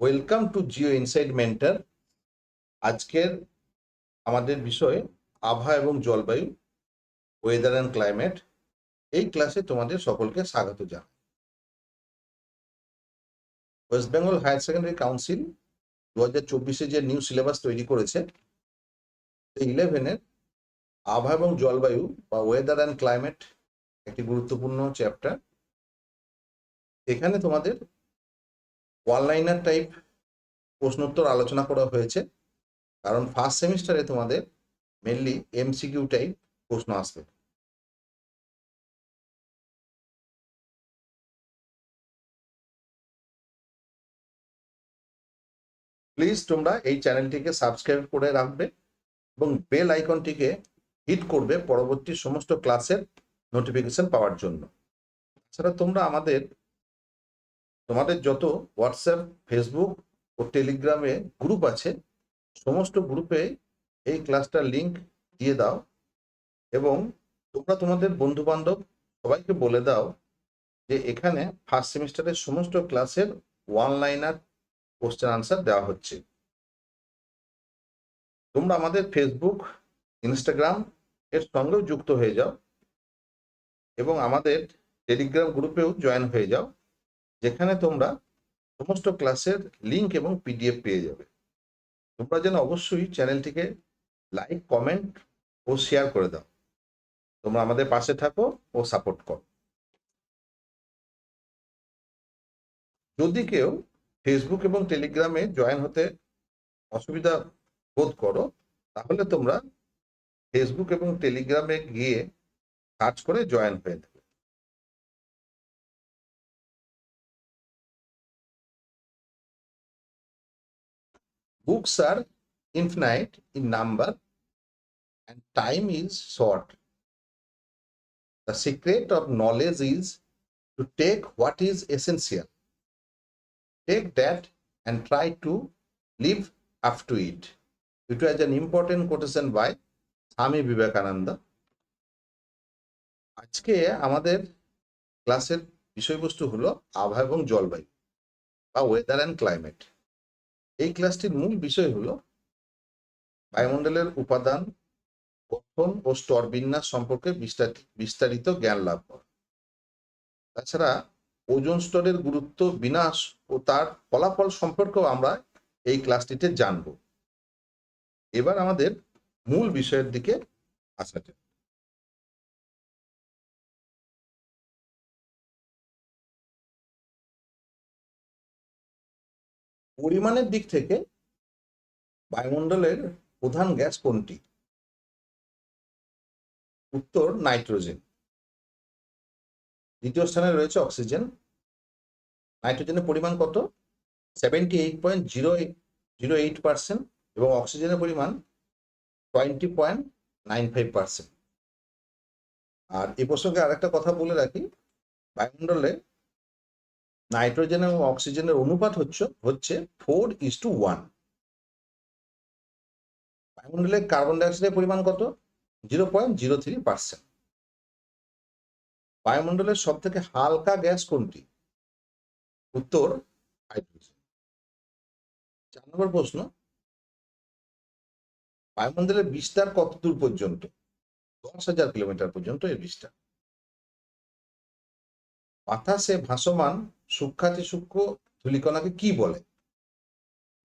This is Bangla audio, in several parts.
Welcome to geo inside mentor আজকের আমাদের বিষয় আবহাওয়া এবং জলবায়ু ওয়েদার অ্যান্ড ক্লাইমেট এই ক্লাসে তোমাদের সকলকে স্বাগত জানাই। West Bengal higher secondary council দু হাজার চব্বিশে যে নিউ সিলেবাস তৈরি করেছে ইলেভেনের আবহাওয়া এবং জলবায়ু বা ওয়েদার অ্যান্ড ক্লাইমেট একটি গুরুত্বপূর্ণ চ্যাপ্টার এখানে তোমাদের ওয়ানলাইনার টাইপ প্রশ্নোত্তর আলোচনা করা হয়েছে। কারণ ফার্স্ট সেমিস্টারে তোমাদের মেনলি এমসিকিউ টাইপ প্রশ্ন আসবে। প্লিজ তোমরা এই চ্যানেলটিকে সাবস্ক্রাইব করে রাখবে এবং বেল আইকনটিকে হিট করবে পরবর্তী সমস্ত ক্লাসের নোটিফিকেশন পাওয়ার জন্য। তাছাড়া তোমরা আমাদের তোমাদের যত হোয়াটসঅ্যাপ ফেসবুক ও টেলিগ্রামে গ্রুপ আছে, সমস্ত গ্রুপে এই ক্লাসটার লিংক দিয়ে দাও এবং তোমরা তোমাদের বন্ধু বান্ধব সবাইকে বলে দাও যে এখানে ফার্স্ট সেমিস্টারের সমস্ত ক্লাসের ওয়ান লাইনার কোশ্চেন আনসার দেওয়া হচ্ছে। তোমরা আমাদের ফেসবুক ইনস্টাগ্রাম এর সঙ্গেও যুক্ত হয়ে যাও এবং আমাদের টেলিগ্রাম গ্রুপেও জয়েন হয়ে যাও। যেখানে তোমরা সমস্ত ক্লাসের লিঙ্ক এবং পিডিএফ পেয়ে যাবে। তোমরা যেন অবশ্যই চ্যানেলটিকে লাইক কমেন্ট ও শেয়ার করে দাও। তোমরা আমাদের পাশে থাকো ও সাপোর্ট করো। যদি কেউ ফেসবুক এবং টেলিগ্রামে জয়েন হতে অসুবিধা বোধ করো, তাহলে তোমরা ফেসবুক এবং টেলিগ্রামে গিয়ে সার্চ করে জয়েন হয়ে books are infinite in number and time is short. The secret of knowledge is to take what is essential, take that and try to live up to it. It was an important quotation by Swami Vivekananda আজকে আমাদের ক্লাসের বিষয়বস্তু হলো আবহাওয়া এবং জলবায়ু বা ওয়েদার অ্যান্ড ক্লাইমেট এই ক্লাসটির মূল বিষয় হলো বায়ুমণ্ডলের উপাদান গঠন ও স্তর বিন্যাস সম্পর্কে বিস্তারিত জ্ঞান লাভ করা। তাছাড়া ওজন স্তরের গুরুত্ব, বিনাশ ও তার ফলাফল সম্পর্কেও আমরা এই ক্লাসটিতে জানব। এবার আমাদের মূল বিষয়ের দিকে আসা যাক। পরিমাণের দিক থেকে বায়ুমণ্ডলের প্রধান গ্যাস কোনটি? উত্তর, নাইট্রোজেন। দ্বিতীয় স্থানে রয়েছে অক্সিজেন। নাইট্রোজেনের পরিমাণ কত? Seventy eight point zero zero eight percent এবং অক্সিজেনের পরিমাণ twenty point nine five percent আর এ প্রসঙ্গে আরেকটা কথা বলে রাখি। বায়ুমণ্ডলে নাইট্রোজেন এবং অক্সিজেনের অনুপাত হচ্ছে হচ্ছে ফোর ইস টু ওয়ান। বায়ুমণ্ডলে কার্বন ডাইঅক্সাইডের পরিমাণ কত? Zero point zero three percent. বায়ুমণ্ডলের সব থেকে হালকা গ্যাস কোনটি? উত্তর, হাইড্রোজেন। চার নম্বর প্রশ্ন বায়ুমণ্ডলের বিস্তার কত দূর পর্যন্ত? দশ হাজার কিলোমিটার পর্যন্ত এর বিস্তার। বাতাসে ভাসমান সূক্ষাতি সূক্ষ্ম ধূলিকণাকে কি বলে?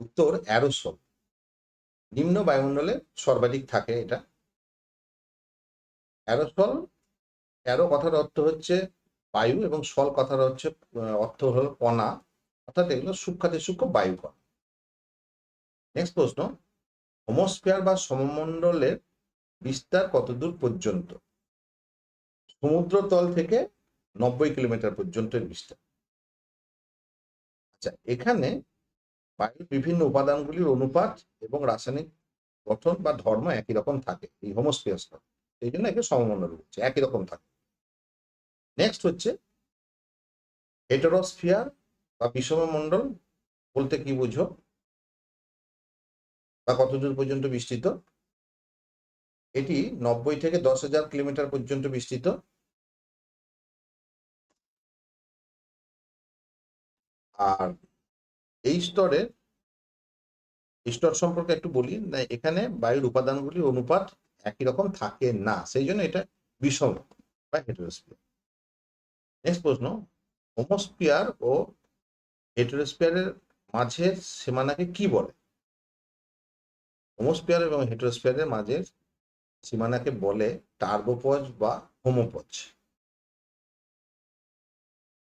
উত্তর, অ্যারোসল। নিম্ন বায়ুমণ্ডলে সর্বাধিক থাকে এটা। অ্যারোসল, অ্যারো কথার অর্থ হচ্ছে বায়ু এবং সল কথার হচ্ছে অর্থ হল কণা। অর্থাৎ এগুলো সূক্ষাতি সূক্ষ্ম বায়ু কণা নেক্সট প্রশ্ন, হোমোস্ফিয়ার বা সমমণ্ডলের বিস্তার কতদূর পর্যন্ত? সমুদ্র তল থেকে নব্বই কিলোমিটার পর্যন্ত বিস্তার। আচ্ছা এখানে বায়ুর বিভিন্ন উপাদানগুলির অনুপাত এবং রাসায়নিক গঠন বা ধর্ম একই রকম থাকে এই হোমোস্পিয়াস এই জন্য একে সমমণ্ডল হচ্ছে, একই রকম থাকে। নেক্সট হচ্ছে হেটারোস্ফিয়ার বা বিষমমণ্ডল বলতে কি বুঝো? বা কতদূর পর্যন্ত বিস্তৃত? এটি নব্বই থেকে দশ হাজার কিলোমিটার পর্যন্ত বিস্তৃত। আর এই স্তরের স্তর সম্পর্কে একটু বলি, না, এখানে বায়ুর উপাদানগুলির অনুপাত একই রকম থাকে না, সেই জন্য এটা বিষম বা হেটেরোস্পিয়ার নেক্সট প্রশ্ন হোমোস্পিয়ার ও হেটেরোস্পিয়ারের মাঝের সীমানাকে কি বলে? হোমোস্পিয়ার এবং হেটেরোস্পিয়ারের মাঝের সীমানাকে বলে টার্বোপজ বা হোমোপজ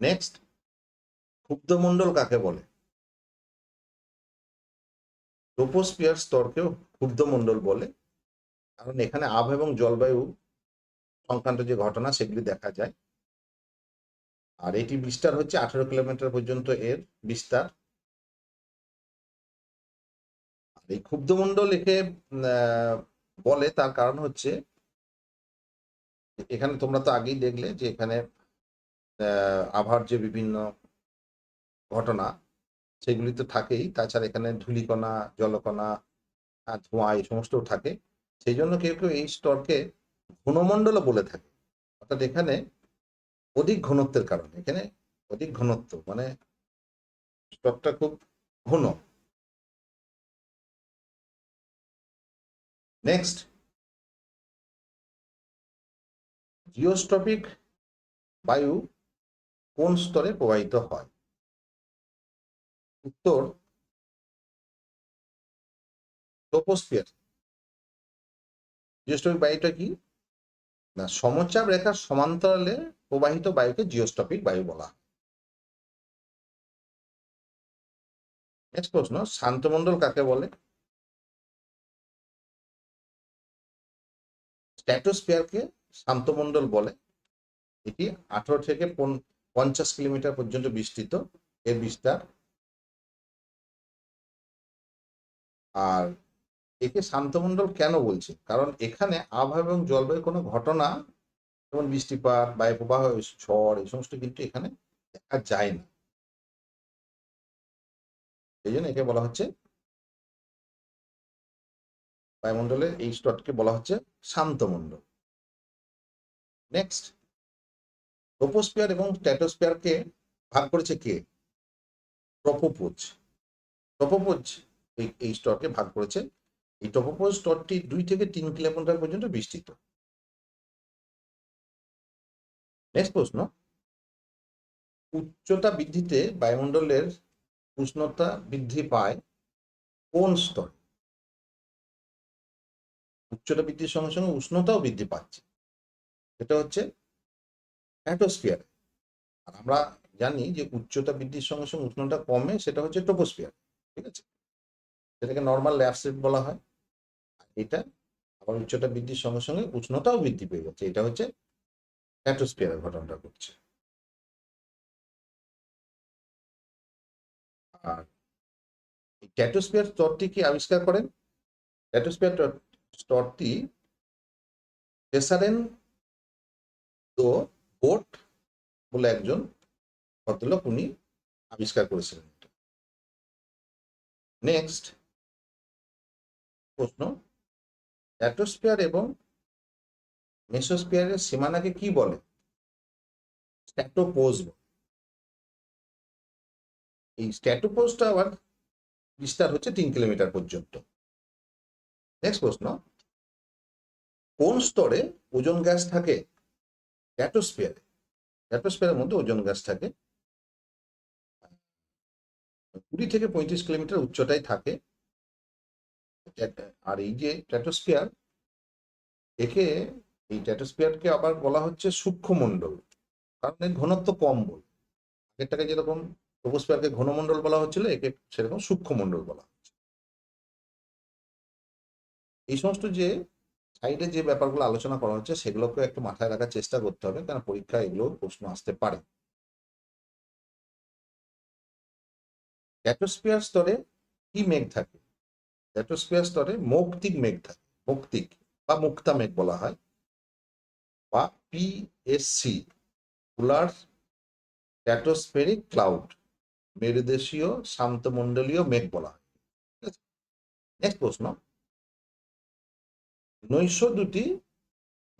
নেক্সট ক্ষুব্ধমণ্ডল কাকে বলে? ট্রোপোস্পিয়ার স্তরকেও ক্ষুব্ধমণ্ডল বলে। কারণ এখানে আব এবং জলবায়ু সংক্রান্ত যে ঘটনা সেগুলি দেখা যায়। আর এটি বিস্তার হচ্ছে আঠারো কিলোমিটার পর্যন্ত এর বিস্তার। এই ক্ষুব্ধমণ্ডল একে বলে তার কারণ হচ্ছে এখানে তোমরা তো আগেই দেখলে যে এখানে আবহাওয়ার যে বিভিন্ন ঘটনা সেগুলি তো থাকেই। তাছাড়া এখানে ধূলিকণা, জলকণা ধোঁয়া এই সমস্ত থাকে। সেই জন্য কেউ কেউ এই স্তরকে ঘনমণ্ডলও বলে থাকে। অর্থাৎ এখানে অধিক ঘনত্বের কারণে। এখানে অধিক ঘনত্ব মানে স্তরটা খুব ঘন। নেক্সট জিওস্টপিক বায়ু কোন স্তরে প্রবাহিত হয়? উত্তর ট্রোপোস্ফিয়ার জিওস্টপিক বায়ুটা কি? না, সমচাপ রেখার সমান্তরালে প্রবাহিত বায়ুকে জিওস্টপিক বায়ু বলা নেক্সট প্রশ্ন, শান্তমণ্ডল কাকে বলে? স্ট্যাটোস্ফিয়ারকে শান্তমণ্ডল বলে। এটি আঠারো থেকে পঞ্চাশ কিলোমিটার পর্যন্ত বিস্তৃত। এর বিস্তার আর একে শান্তমণ্ডল কেন বলছে? কারণ এখানে আবহাওয়া এবং জলবায়ু কোনো ঘটনা, যেমন বৃষ্টিপাত বায়ু প্রবাহ ঝড়, এই সমস্ত কিন্তু এখানে দেখা যায় না এই জন্য একে বলা হচ্ছে বায়ুমণ্ডলের এই স্টটকে বলা হচ্ছে শান্তমণ্ডল। নেক্সট ট্রোপোস্ফিয়ার এবং স্ট্যাটোস্ফিয়ারকে ভাগ করেছে কে? ট্রপোপোজ ট্রপোপোজ এই স্তরকে ভাগ করেছে এই ট্রপোপোজ স্তরটি দুই থেকে তিন কিলোমিটার পর্যন্ত বিস্তৃত। নেক্সট প্রশ্ন। উচ্চতা বৃদ্ধিতে বায়ুমণ্ডলের উষ্ণতা বৃদ্ধি পায় কোন স্তর? উচ্চতা বৃদ্ধির সঙ্গে সঙ্গে উষ্ণতাও বৃদ্ধি পাচ্ছে। এটা হচ্ছে অ্যাটোস্ফিয়ার আর আমরা জানি যে উচ্চতা বৃদ্ধির সঙ্গে সঙ্গে উষ্ণতা কমে, সেটা হচ্ছে ট্রোপোস্ফিয়ার ঠিক আছে? সেটাকে নর্মাল ল্যাপসেট বলা হয়, এটা আবার উচ্চতা বৃদ্ধির সঙ্গে সঙ্গে উষ্ণতাও বৃদ্ধি পেয়ে যাচ্ছে। এটা হচ্ছে অ্যাটোস্ফিয়ারের ঘটনাটা ঘটছে আর এই স্তরটি কি আবিষ্কার করেন? ট্যাটোস্ফিয়ার স্তরটি পেসারেন তো বোট বলে একজন ভদ্রলোক উনি আবিষ্কার করেছিলেন নেক্সট প্রশ্ন স্ট্যাটোস্ফিয়ার এবং মেসোস্ফিয়ারের সীমানাকে কি বলে? স্ট্যাটোপোজ এই স্ট্যাটোপোজটা আবার বিস্তার হচ্ছে তিন কিলোমিটার পর্যন্ত। নেক্সট প্রশ্ন, কোন স্তরে ওজন গ্যাস থাকে? স্ট্যাটোস্ফিয়ারে স্ট্যাটোস্ফিয়ারের মধ্যে ওজন গ্যাস থাকে। কুড়ি থেকে পঁয়ত্রিশ কিলোমিটার উচ্চতায় থাকে। আর এই যে ট্যাটোস্ফিয়ার একে এই ট্যাটোস্ফিয়ারকে আবার বলা হচ্ছে সূক্ষ্মমণ্ডল। কারণ এর ঘনত্ব কম বল। আগেরটাকে যেরকম ট্রোপোস্ফিয়ারকে ঘনমণ্ডল বলা হচ্ছিল, একে সেরকম সূক্ষ্মমণ্ডল বলা হচ্ছে। এই সমস্ত যে সাইডে যে ব্যাপারগুলো আলোচনা করা হচ্ছে সেগুলোকে একটু মাথায় রাখার চেষ্টা করতে হবে কারণ পরীক্ষা এগুলো প্রশ্ন আসতে পারে। ট্যাটোস্ফিয়ার স্তরে কি মেঘ থাকে? ট্যাটোস্ফিয়ার স্তরে মৌক্তিক মেঘ থাকে, মৌক্তিক বা মুক্তা মেঘ বলা হয়, বা পিএসসি পোলার ট্যাটোস্ফেরিক ক্লাউড, মেরুদেশীয় শান্তমণ্ডলীয় মেঘ বলা হয় নেক্সট প্রশ্ন। নৈশ দুটি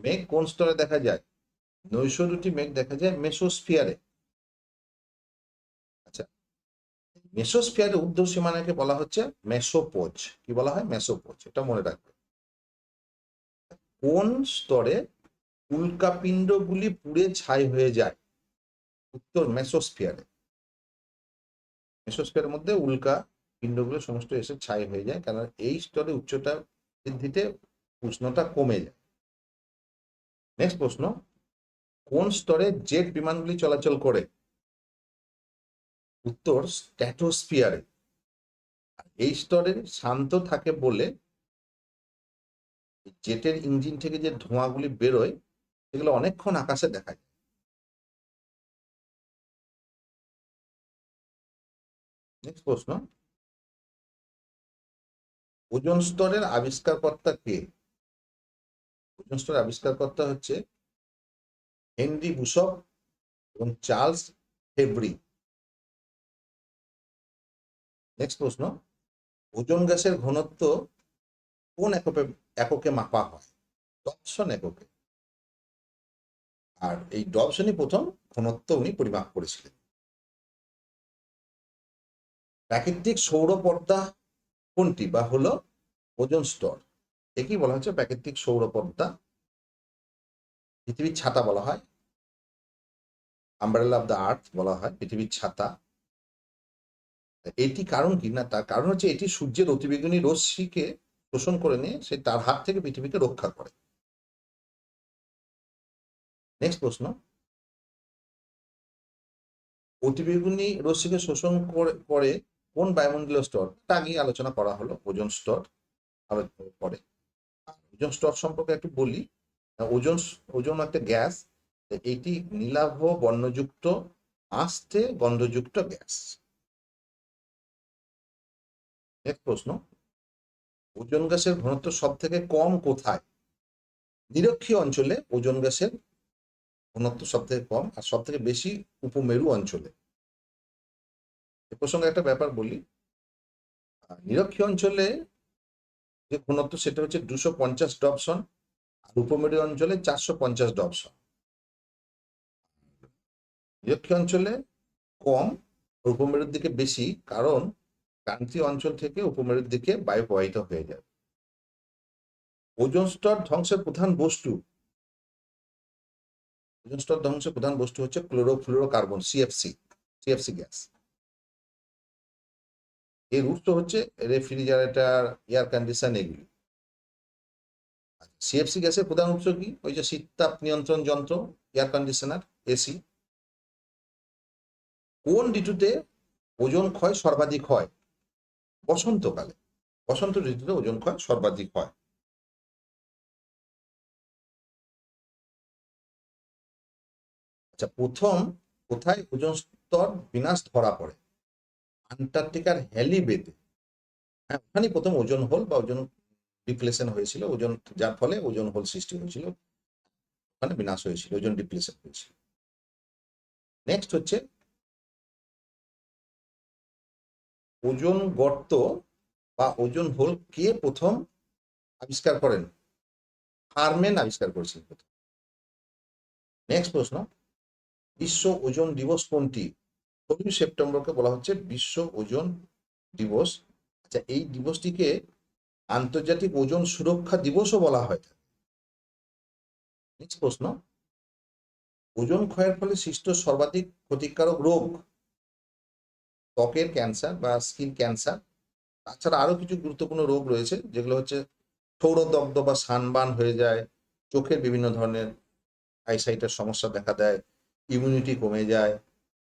মেঘ কোন স্তরে দেখা যায়? নৈশ দুটি মেঘ দেখা যায় মেসোস্ফিয়ারে। মেসোস্ফিয়ারের ঊর্ধ্ব সীমানাকে বলা হচ্ছে মেসোপোজ। কি বলা হয়? মেসোপোজ। এটা মনে রাখবে। কোন স্তরে উল্কাপিণ্ডগুলি পুড়ে ছাই হয়ে যায়? উত্তর, মেসোস্ফিয়ারে। মেসোস্ফিয়ারের মধ্যে উল্কা পিণ্ডগুলো সমস্ত এসে ছাই হয়ে যায় কারণ এই স্তরে উচ্চতা বৃদ্ধিতে উষ্ণতা কমে যায়। নেক্সট প্রশ্ন, কোন স্তরে জেট বিমানগুলি চলাচল করে? উত্তর স্ট্যাটোস্ফিয়ারে। এই স্তরে শান্ত থাকে বলে জেটের ইঞ্জিন থেকে যে ধোঁয়াগুলি বেরোয়, সেগুলো অনেকক্ষণ আকাশে দেখা যায়। নেক্সট প্রশ্ন। ওজন স্তরের আবিষ্কারকর্তা কে? ওজন স্তরের আবিষ্কারকর্তা হচ্ছে হেনরি বুসক এবং চার্লস ফেব্রি নেক্সট প্রশ্ন, ওজন গ্যাসের ঘনত্ব কোন এককে এককে মাপা হয়? ডবসন এককে। আর এই ডবসনই প্রথম ঘনত্ব উনি পরিমাপ করেছিলেন। প্রাকৃতিক সৌর পর্দা কোনটি বা হলো ওজন স্তর? একই বলা হচ্ছে প্রাকৃতিক সৌর পর্দা। পৃথিবীর ছাতা বলা হয়। আমব্রেলা অফ দ্য আর্থ বলা হয়, পৃথিবীর ছাতা। এটি কারণ কি? না, তার কারণ হচ্ছে এটি সূর্যের অতিবেগুনি রশ্মিকে শোষণ করে নিয়ে সে তার হাত থেকে পৃথিবীকে রক্ষা করে। নেক্সট প্রশ্ন। অতিবেগুনি রশ্মিকে শোষণ করে করে কোন বায়ুমণ্ডলীয় স্তর? তা আগেই আলোচনা করা হলো, ওজন স্তর। আলোচনা পরে। ওজন স্তর সম্পর্কে একটু বলি। ওজন ওজন একটা গ্যাস। এটি নীলাভ বর্ণযুক্ত আস্তে গন্ধযুক্ত গ্যাস। নেক্সট প্রশ্ন, ওজন গ্যাসের ঘনত্ব সব থেকে কম কোথায়? নিরক্ষীয় অঞ্চলে ওজন গ্যাসের ঘনত্ব সব থেকে কম আর সব থেকে বেশি উপমেরু অঞ্চলে। এ প্রসঙ্গে একটা ব্যাপার বলি। নিরক্ষীয় অঞ্চলে যে ঘনত্ব সেটা হচ্ছে দুশো পঞ্চাশ ডবসন আর উপমেরু অঞ্চলে চারশো পঞ্চাশ ডবসন। নিরক্ষীয় অঞ্চলে কম উপমেরুর দিকে বেশি কারণ ক্রান্তীয় অঞ্চল থেকে উপমেরুর দিকে বায়ু প্রবাহিত হয়ে যায়। ওজন স্তর ধ্বংসের প্রধান বস্তু, ওজন স্তর ধ্বংসের প্রধান বস্তু হচ্ছে ক্লোরোফ্লোরোকার্বন সিএফসি সিএফসি গ্যাস এর উৎস হচ্ছে রেফ্রিজারেটর, এয়ার কন্ডিশন এগুলি। সিএফসি গ্যাসের প্রধান উৎস কি? ওই যে শীততাপ নিয়ন্ত্রণ যন্ত্র, এয়ার কন্ডিশনার এসি কোন ঋতুতে ওজন ক্ষয় সর্বাধিক হয়? বসন্তকালে। বসন্ত ঋতুতে ওজন ক্ষয় সর্বাধিক হয়। আচ্ছা প্রথম কোথায় ওজন স্তর বিনাশ ধরা পড়ে? আন্টার্কটিকার হ্যালি হ্যালিবেতে। হ্যাঁ ওখানেই প্রথম ওজন হোল বা ওজন ডিপ্লেশন হয়েছিল। ওজন, যার ফলে ওজন হোল সৃষ্টি হয়েছিল। ওখানে বিনাশ হয়েছিল, ওজন ডিপ্লেশন হয়েছিল। নেক্সট হচ্ছে ওজন গর্ত বা ওজন হোল কে প্রথম আবিষ্কার করেন? হারমেন আবিষ্কার করেছেন প্রথম। নেক্সট প্রশ্ন। বিশ্ব ওজন দিবস কোনটি? ষোলোই সেপ্টেম্বরকে বলা হচ্ছে বিশ্ব ওজন দিবস। আচ্ছা এই দিবসটিকে আন্তর্জাতিক ওজন সুরক্ষা দিবসও বলা হয়। নেক্সট প্রশ্ন। ওজন ক্ষয়ের ফলে সৃষ্ট সর্বাধিক ক্ষতিকারক রোগ ত্বকের ক্যান্সার বা স্কিন ক্যান্সার তাছাড়া আরও কিছু গুরুত্বপূর্ণ রোগ রয়েছে, যেগুলো হচ্ছে সৌরদগ্ধ বা সানবান হয়ে যায়, চোখের বিভিন্ন ধরনের আইসাইটের সমস্যা দেখা দেয় ইমিউনিটি কমে যায়,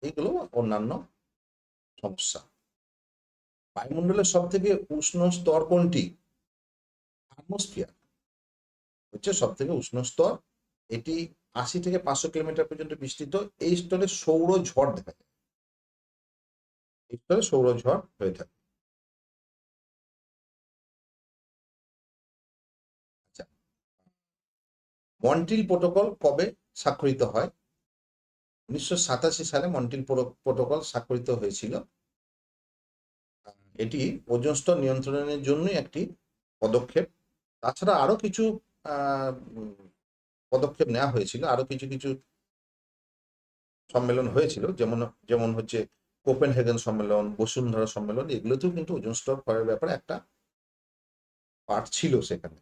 এইগুলো অন্যান্য সমস্যা। বায়ুমণ্ডলের সব থেকে উষ্ণ স্তর কোনটি? আটমসফিয়ার হচ্ছে সব থেকে উষ্ণ স্তর, এটি আশি থেকে পাঁচশো কিলোমিটার পর্যন্ত বিস্তৃত, এই স্তরে সৌর ঝড় দেখা যায়। এই স্তরে সৌর ঝড় হয়ে থাকে। আচ্ছা মন্ট্রিল প্রোটোকল কবে স্বাক্ষরিত হয়? উনিশশো সালে মন্ট্রিল প্রোটোকল স্বাক্ষরিত হয়েছিল। এটি ওজন স্তর নিয়ন্ত্রণের জন্যই একটি পদক্ষেপ। তাছাড়া আরও কিছু পদক্ষেপ নেওয়া হয়েছিল। আরও কিছু কিছু সম্মেলন হয়েছিল। যেমন যেমন হচ্ছে কোপেনহেগেন সম্মেলন, বসুন্ধরা সম্মেলন, এগুলোতেও কিন্তু ওজন স্তর ক্ষয়ের ব্যাপারে একটা পার্ট ছিল সেখানে।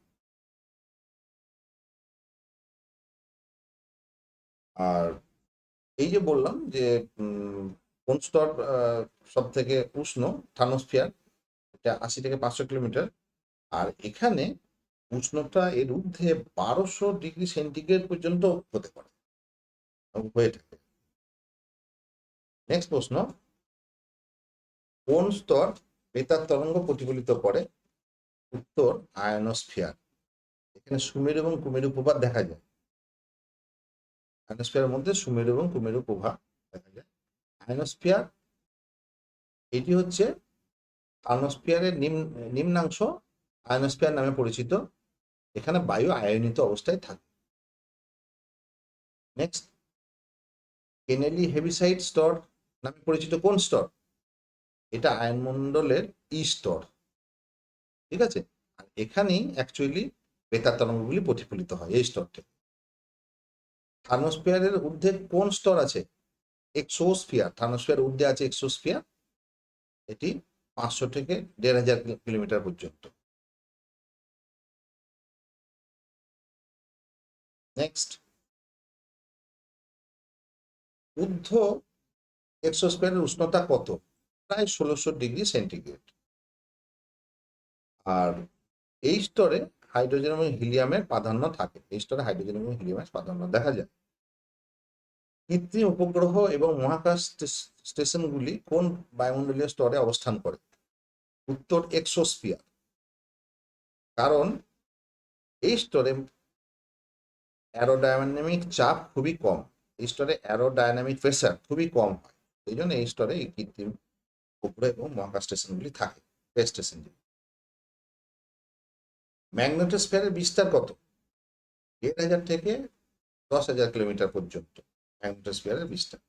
আর এই যে বললাম যে কোন স্তর সব থেকে উষ্ণ থার্মোস্ফিয়ার এটা আশি থেকে পাঁচশো কিলোমিটার। আর এখানে উষ্ণতা এর ঊর্ধ্বে বারোশো ডিগ্রি সেন্টিগ্রেড পর্যন্ত হতে পারে। হয়ে থাকে। নেক্সট প্রশ্ন কোন স্তর বেতার তরঙ্গ প্রতিফলিত করে? উত্তর আয়নোস্ফিয়ার এখানে সুমেরু এবং কুমেরু প্রভাব দেখা যায়। আয়নোস্ফিয়ারের মধ্যে সুমেরু এবং কুমেরু প্রভাব দেখা যায়। আয়নোস্ফিয়ার এটি হচ্ছে আয়নোস্ফিয়ারের নিম্ন, নিম্নাংশ আয়নোস্ফিয়ার নামে পরিচিত। এখানে বায়ু আয়নিত অবস্থায় থাকে। নেক্সট কেনেলি হেভিসাইড স্তর নামে পরিচিত কোন স্তর? এটা আয়নমণ্ডলের ই স্তর। ঠিক আছে? আর এখানেই অ্যাকচুয়ালি বেতার তরঙ্গগুলি প্রতিফলিত হয় এই স্তরটি। থার্মোস্ফিয়ারের ঊর্ধ্বে কোন স্তর আছে? এক্সোস্ফিয়ার। থার্মোস্ফিয়ার ঊর্ধ্বে আছে এক্সোস্ফিয়ার। এটি পাঁচশো থেকে দেড় হাজার কিলোমিটার পর্যন্ত। নেক্সট ঊর্ধ্ব এক্সোস্ফিয়ারের উষ্ণতা কত? প্রায় ষোলোশো ডিগ্রি সেন্টিগ্রেড। আর এই স্তরে হাইড্রোজেন এবং হিলিয়ামের প্রাধান্য থাকে। এই স্তরে হাইড্রোজেন এবং হিলিয়ামের প্রাধান্য দেখা যায়। কৃত্রিম উপগ্রহ এবং মহাকাশ স্টেশনগুলি কোন বায়ুমণ্ডলীয় স্তরে অবস্থান করে? উত্তর এক্সোস্ফিয়ার। কারণ এই স্তরে অ্যারোডায়নামিক চাপ খুবই কম। এই স্তরে অ্যারোডায়নামিক প্রেসার খুবই কম হয়। এই জন্য এই স্তরে এই কৃত্রিম উপগ্রহ এবং মহাকাশ স্টেশনগুলি থাকে স্পেস স্টেশন ম্যাগনেটোস্ফিয়ারের বিস্তার কত? দেড় হাজার থেকে দশ হাজার কিলোমিটার পর্যন্ত ম্যাগনেটোস্ফিয়ারের বিস্তার।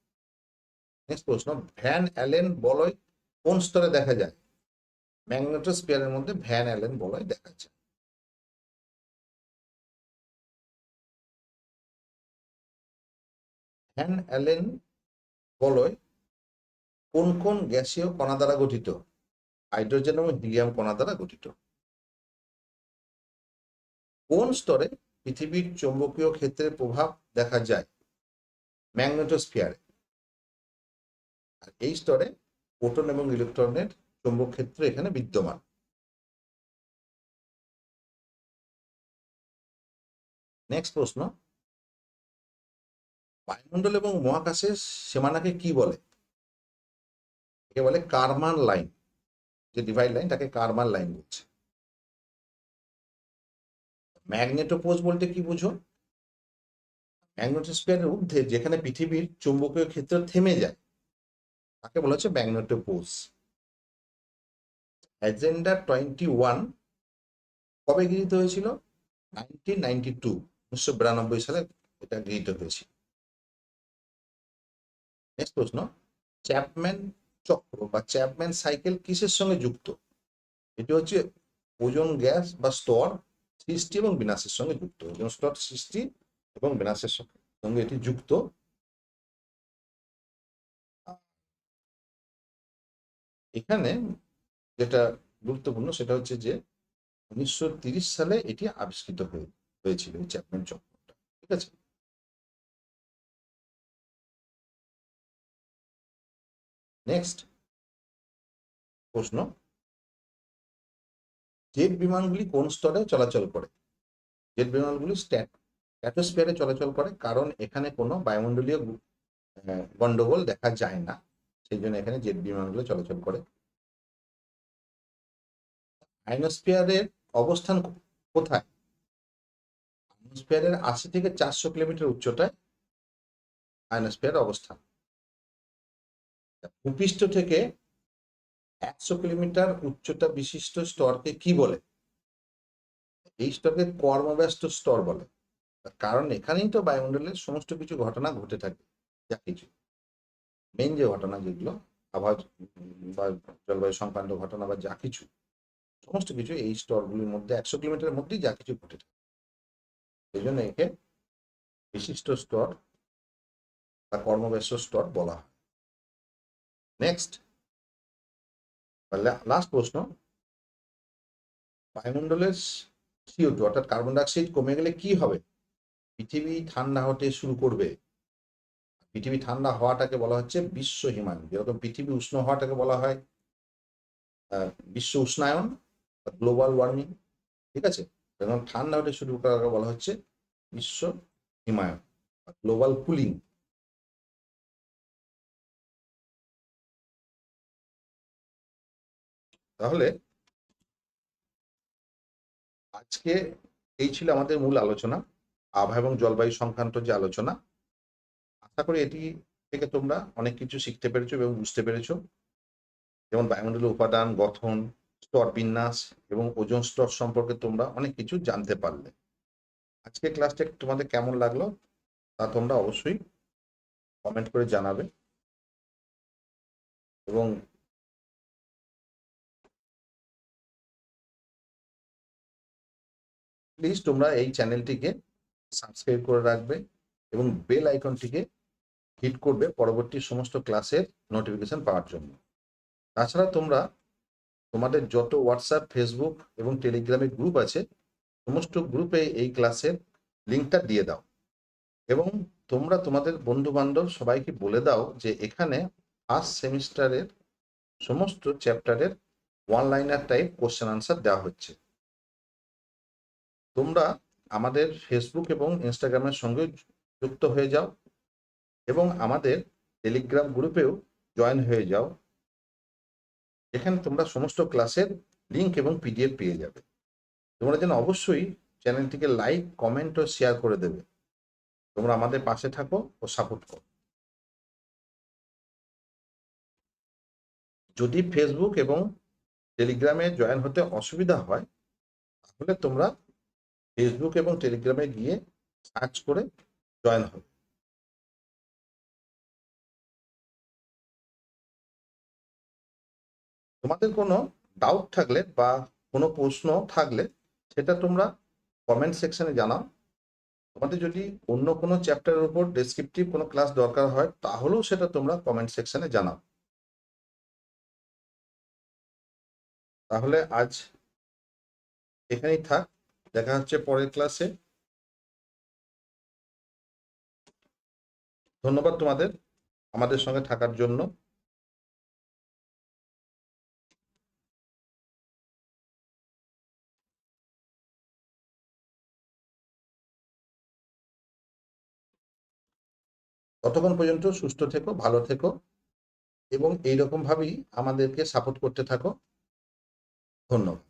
নেক্সট প্রশ্ন, ভ্যান অ্যালেন বলয় কোন স্তরে দেখা যায়? ম্যাগনেটোস্ফিয়ারের মধ্যে ভ্যান অ্যালেন বলয় দেখা যায়। ভ্যান অ্যালেন বলয় কোন কোন গ্যাসীয় কণা দ্বারা গঠিত? হাইড্রোজেন এবং হিলিয়াম কণা দ্বারা গঠিত। কোন স্তরে পৃথিবীর চৌম্বকীয় ক্ষেত্রের প্রভাব দেখা যায়? ম্যাগনেটোস্ফিয়ারে। আর এই স্তরে প্রোটন এবং ইলেকট্রনের চৌম্বক ক্ষেত্র এখানে বিদ্যমান। নেক্সট প্রশ্ন। বায়ুমণ্ডল এবং মহাকাশের সীমানাকে কি বলে? একে বলে? Karman line. যে ডিভাইড লাইন তাকে কারমান লাইন বলছে। ম্যাগনেটোপোজ বলতে কি বুঝো? ম্যাগনেটোস্ফিয়ারের ঊর্ধ্বে যেখানে পৃথিবীর চুম্বকীয় ক্ষেত্র থেমে যায়, তাকে বলা হচ্ছে ম্যাগনেটোপোজ। এজেন্ডা টোয়েন্টি ওয়ান কবে গৃহীত হয়েছিল? নাইনটিন নাইনটি টু, উনিশশো বিরানব্বই সালে এটা গৃহীত হয়েছিল। নেক্সট প্রশ্ন, চ্যাপম্যান চক্র বা চ্যাপম্যান সাইকেল কিসের সঙ্গে যুক্ত? এটি হচ্ছে ওজন গ্যাস বা স্তর সৃষ্টি এবং বিনাশের সঙ্গে যুক্ত। ওজন স্তর সৃষ্টি এবং বিনাশের সঙ্গে এটি যুক্ত। এখানে যেটা গুরুত্বপূর্ণ সেটা হচ্ছে যে উনিশশো সালে এটি আবিষ্কৃত হয়ে, হয়েছিল চ্যাপম্যান চক্রটা, ঠিক আছে? নেক্সট প্রশ্ন, জেট বিমানগুলি কোন স্তরে চলাচল করে? জেট বিমানগুলি স্ট্যাট, স্ট্যাটোস্ফিয়ারে চলাচল করে, কারণ এখানে কোনো বায়ুমণ্ডলীয় গন্ডগোল দেখা যায় না। সেই জন্য এখানে জেট বিমানগুলো চলাচল করে। আইনোস্ফিয়ারের অবস্থান কোথায়? আইনোস্ফিয়ারের আশি থেকে চারশো কিলোমিটার উচ্চতায় আইনোস্ফিয়ারের অবস্থান। ভূপৃষ্ঠ থেকে একশো কিলোমিটার উচ্চতা বিশিষ্ট স্তরকে কি বলে? এই স্তরকে কর্মব্যস্ত স্তর বলে। কারণ এখানেই তো বায়ুমণ্ডলের সমস্ত কিছু ঘটনা ঘটে থাকে, যা কিছু। মেন যে ঘটনা যেগুলো, আবহাওয়া জলবায়ু সংক্রান্ত ঘটনা বা যা কিছু, সমস্ত কিছু এই স্তরগুলির মধ্যে, একশো কিলোমিটারের মধ্যেই যা কিছু ঘটে থাকে। সেই জন্য একে বিশিষ্ট স্তর বা কর্মব্যস্ত স্তর বলা হয়। নেক্সট লাস্ট প্রশ্ন. বায়ুমণ্ডলের সিও টু অর্থাৎ কার্বন ডাইঅক্সাইড কমে গেলে কি হবে? পৃথিবী ঠান্ডা হতে শুরু করবে। পৃথিবী ঠান্ডা হওয়াটাকে বলা হচ্ছে বিশ্ব হিমায়ন যেরকম পৃথিবী উষ্ণ হওয়াটাকে বলা হয় বিশ্ব উষ্ণায়ন গ্লোবাল ওয়ার্মিং ঠিক আছে? এবং ঠান্ডা হতে শুরু করাকে বলা হচ্ছে বিশ্ব হিমায়ন গ্লোবাল কুলিং তাহলে আজকে এই ছিল আমাদের মূল আলোচনা, আবহাওয়া এবং জলবায়ু সংক্রান্ত যে আলোচনা। আশা করি এটি থেকে তোমরা অনেক কিছু শিখতে পেরেছ এবং বুঝতে পেরেছ। যেমন বায়ুমণ্ডলের উপাদান, গঠন, স্তর বিন্যাস এবং ওজন স্তর সম্পর্কে তোমরা অনেক কিছু জানতে পারলে। আজকে ক্লাসটা তোমাদের কেমন লাগল তা তোমরা অবশ্যই কমেন্ট করে জানাবে। এবং প্লিজ তোমরা এই চ্যানেলটিকে সাবস্ক্রাইব করে রাখবে এবং বেল আইকনটিকে হিট করবে পরবর্তী সমস্ত ক্লাসের নোটিফিকেশন পাওয়ার জন্য। তাছাড়া তোমরা তোমাদের যত হোয়াটসঅ্যাপ ফেসবুক এবং টেলিগ্রামে গ্রুপ আছে, সমস্ত গ্রুপে এই ক্লাসের লিঙ্কটা দিয়ে দাও। এবং তোমরা তোমাদের বন্ধু বান্ধব সবাইকে বলে দাও যে এখানে ফার্স্ট সেমিস্টারের সমস্ত চ্যাপ্টারের one liner type question answer দেওয়া হচ্ছে। তোমরা আমাদের ফেসবুক এবং ইনস্টাগ্রামের সঙ্গে যুক্ত হয়ে যাও এবং আমাদের টেলিগ্রাম গ্রুপেও জয়েন হয়ে যাও। এখানে তোমরা সমস্ত ক্লাসের লিঙ্ক এবং পিডিএফ পেয়ে যাবে। তোমরা যেন অবশ্যই চ্যানেলটিকে লাইক কমেন্ট ও শেয়ার করে দেবে। তোমরা আমাদের পাশে থাকো ও সাপোর্ট করো। যদি ফেসবুক এবং টেলিগ্রামে জয়েন হতে অসুবিধা হয়, তাহলে তোমরা ফেসবুক এবং টেলিগ্রামে গিয়ে সার্চ করে জয়েন হবে। তোমাদের কোনো ডাউট থাকলে বা কোনো প্রশ্ন থাকলে সেটা তোমরা কমেন্ট সেকশনে জানাও। তোমাদের যদি অন্য কোনো চ্যাপ্টারের উপর ডেসক্রিপটিভ কোনো ক্লাস দরকার হয়, তাহলেও সেটা তোমরা কমেন্ট সেকশনে জানাও। তাহলে আজ এখানেই থাক। দেখা হচ্ছে পরের ক্লাসে ধন্যবাদ তোমাদের, আমাদের সঙ্গে থাকার জন্য। ততক্ষণ পর্যন্ত সুস্থ থেকো, ভালো থেকো এবং এইরকম ভাবেই আমাদেরকে সাপোর্ট করতে থাকো। ধন্যবাদ।